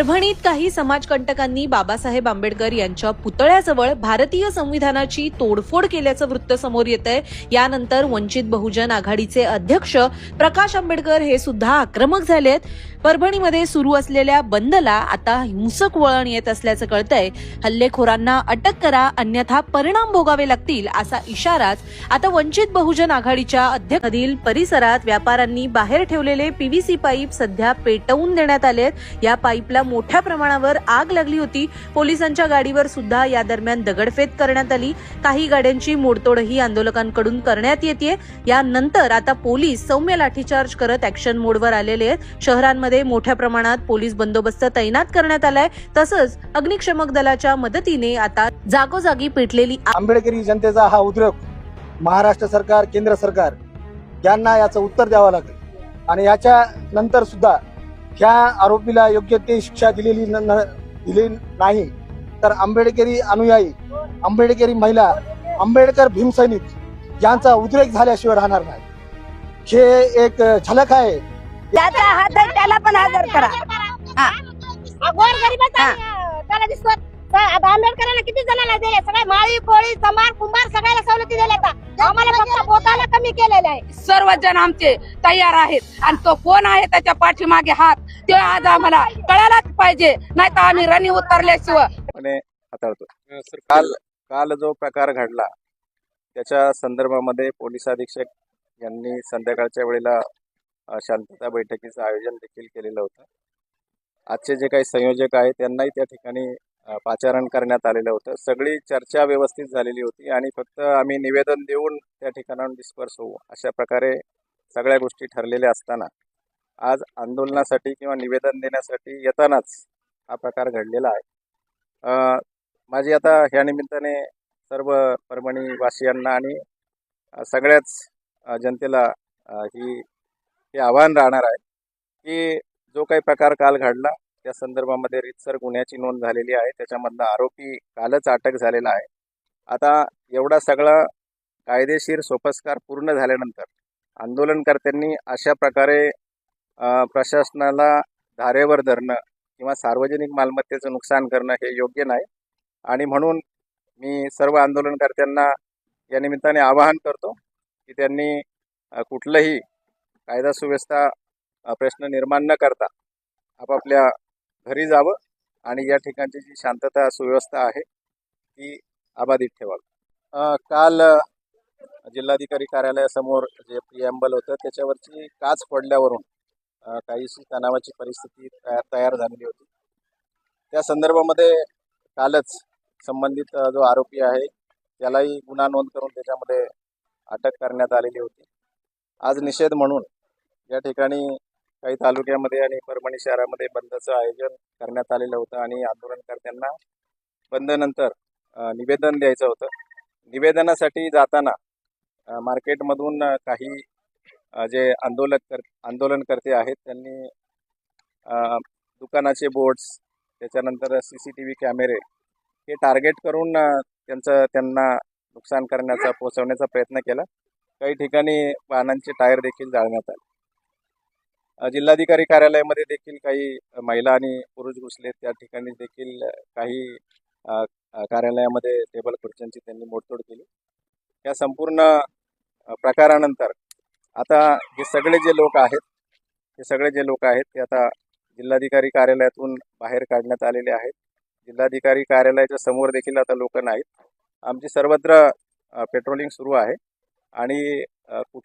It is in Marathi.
परभणीत काही समाजकंटकांनी बाबासाहेब आंबेडकर यांच्या पुतळ्याजवळ भारतीय संविधानाची तोडफोड केल्याचं वृत्त समोर येत आहे. यानंतर वंचित बहुजन आघाडीचे अध्यक्ष प्रकाश आंबेडकर हे सुद्धा आक्रमक झालेत परभणीमध्ये सुरू असलेल्या बंदला आता हिंसक वळण येत असल्याचं कळतंय. हल्लेखोरांना अटक करा अन्यथा परिणाम भोगावे लागतील असा इशाराच आता वंचित बहुजन आघाडीच्या अध्यक्षाधील परिसरात व्यापाऱ्यांनी बाहेर ठेवलेले पीव्हीसी पाईप सध्या पेटवून देण्यात आलेत या पाईपला मोठ्या प्रमाणावर आग लागली होती. पोलिसांच्या गाडीवर सुद्धा या दरम्यान दगडफेक करण्यात आली. काही गाड्यांची मोडतोडही आंदोलकांकडून करण्यात येते यानंतर आता पोलीस सौम्य लाठीचार्ज करत ऍक्शन मोडवर आलेले आहेत. शहरांमध्ये मोठ्या प्रमाणात पोलीस बंदोबस्त तैनात करण्यात आलाय. तसंच अग्निशमक दलाच्या मदतीने आता जागोजागी पेटलेली आंबेडकरी जनतेचा हा उद्रेक महाराष्ट्र सरकार केंद्र सरकार यांना याचं उत्तर द्यावं लागेल. आणि याच्या नंतर सुद्धा ह्या आरोपीला योग्य ते शिक्षा दिलेली दिली नाही तर आंबेडकरी अनुयायी आंबेडकरी महिला आंबेडकर भीमसैनिक यांचा उद्रेक झाल्याशिवाय राहणार नाही. हे एक झलक आहे. त्याचा हात आहे त्याला पण हजर करा. गोर गरीबाचा. त्याला दिसतो आता आंबेडकरांना किती जणांना दिले? सगळे माळी कोळी समार कुंभार सगळ्याला सवलती दिल्या आम्हाला फक्त कमी केलेलं आहे. सर्वजण आमचे तयार आहेत. आणि तो कोण आहे त्याच्या पाठीमागे हात ते आज आम्हाला कळायलाच पाहिजे. नाही तर आम्ही रणी उतरल्याशिवाय हाताळतो. काल काल जो प्रकार घडला त्याच्या संदर्भामध्ये पोलीस अधीक्षक यांनी संध्याकाळच्या वेळेला शांतता बैठकीचं आयोजन देखील केलेलं होतं. आजचे जे काही संयोजक आहेत त्यांनाही त्या ठिकाणी पाचारण करण्यात आलेलं होतं. सगळी चर्चा व्यवस्थित झालेली होती आणि फक्त आम्ही निवेदन देऊन त्या ठिकाणाहून डिस्पर्स होऊ अशा प्रकारे सगळ्या गोष्टी ठरलेल्या असताना. आज आंदोलनासाठी किंवा निवेदन देण्यासाठी येतानाच हा प्रकार घडलेला आहे. माझी आता ह्या निमित्ताने सर्व परभणी वासियांना आणि सगळ्याच जनतेला ही हे आव्हान राहणार आहे की जो काही प्रकार काल घडला त्या संदर्भामध्ये रितसर गुन्ह्याची नोंद झालेली आहे. त्याच्यामधला आरोपी कालच अटक झालेला आहे. आता एवढा सगळा कायदेशीर सोपस्कार पूर्ण झाल्यानंतर आंदोलनकर्त्यांनी अशा प्रकारे प्रशासनाला धारेवर धरणं किंवा सार्वजनिक मालमत्तेचं नुकसान करणं हे योग्य नाही. आणि म्हणून मी सर्व आंदोलनकर्त्यांना या निमित्ताने आवाहन करतो की त्यांनी कुठलंही कायदा सुव्यवस्था प्रश्न निर्माण न करता आपापल्या घरी जावं आणि या ठिकाणची जी शांतता सुव्यवस्था आहे ती अबाधित ठेवावी. काल जिल्हाधिकारी कार्यालयासमोर जे प्रिॲम्बल होतं त्याच्यावरची काच पडल्यावरून काहीशी तणावाची परिस्थिती तयार तयार झालेली होती. त्या संदर्भामध्ये कालच संबंधित जो आरोपी आहे त्यालाही गुन्हा नोंद करून त्याच्यामध्ये अटक करण्यात आलेली होती. आज निषेध म्हणून या ठिकाणी काही तालुक्यामध्ये आणि परभणी शहरामध्ये बंदचं आयोजन करण्यात आलेलं होतं आणि आंदोलनकर्त्यांना बंदनंतर निवेदन द्यायचं होतं. निवेदनासाठी जाताना मार्केटमधून काही जे आंदोलक कर आंदोलनकर्ते आहेत त्यांनी दुकानाचे बोर्ड्स त्याच्यानंतर सी सी टी व्ही कॅमेरे हे टार्गेट करून त्यांचं त्यांना नुकसान करण्याचा पोचवण्याचा प्रयत्न केला. काही ठिकाणी वाहनांचे टायर देखील जाळण्यात आले. जिल्हाधिकारी कार्यालयामध्ये देखील काही महिला आणि पुरुष घुसले त्या ठिकाणी देखील काही कार्यालयामध्ये टेबल खुर्च्यांची त्यांनी मोडतोड केली. या संपूर्ण प्रकारानंतर आता हे सगळे जे लोक आहेत हे सगळे जे लोक आहेत ते आता जिल्हाधिकारी कार्यालयातून बाहेर काढण्यात आलेले आहेत. जिल्हाधिकारी कार्यालयाच्या समोर देखील आता लोक नाहीत. आमची सर्वत्र पेट्रोलिंग सुरू आहे. आणि कुठ